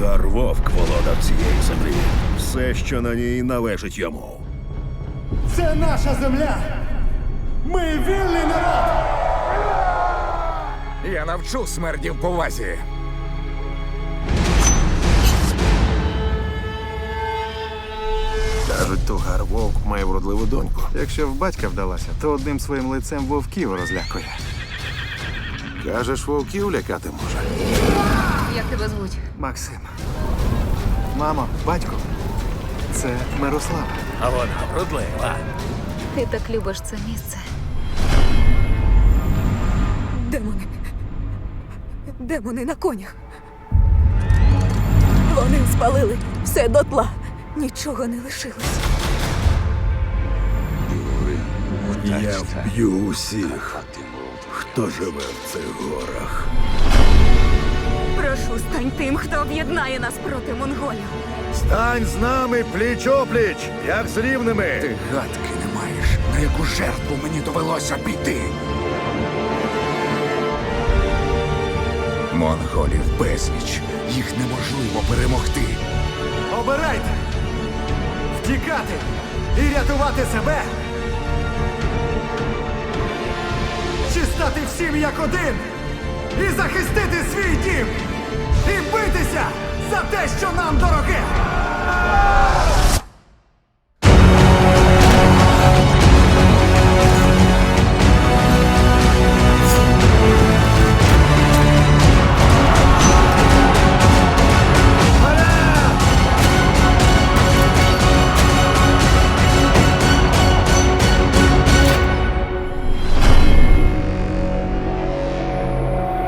Тугар вовк володар цієї землі. Все, що на ній належить йому. Це наша земля! Ми вільний народ! Я навчу смердів повазі. Кажуть, тугар вовк має вродливу доньку. Якщо в батька вдалася, то одним своїм лицем вовків розлякує. Кажеш, вовків лякати може. Як тебе звуть? Максим. Мамо, батько. Це Мирослава. А вона вродлива. Ти так любиш це місце. Демони. Демони на конях. Вони спалили все дотла. Нічого не лишилось. Я вб'ю усіх, хто живе в цих горах. Хто об'єднає нас проти монголів. Стань з нами пліч-опліч, як з рівними. Ти гадки не маєш, на яку жертву мені довелося піти. Монголів безліч. Їх неможливо перемогти. Обирайте! Втікати і рятувати себе! Чи стати всім як один і захистити свій те, що нам дороге!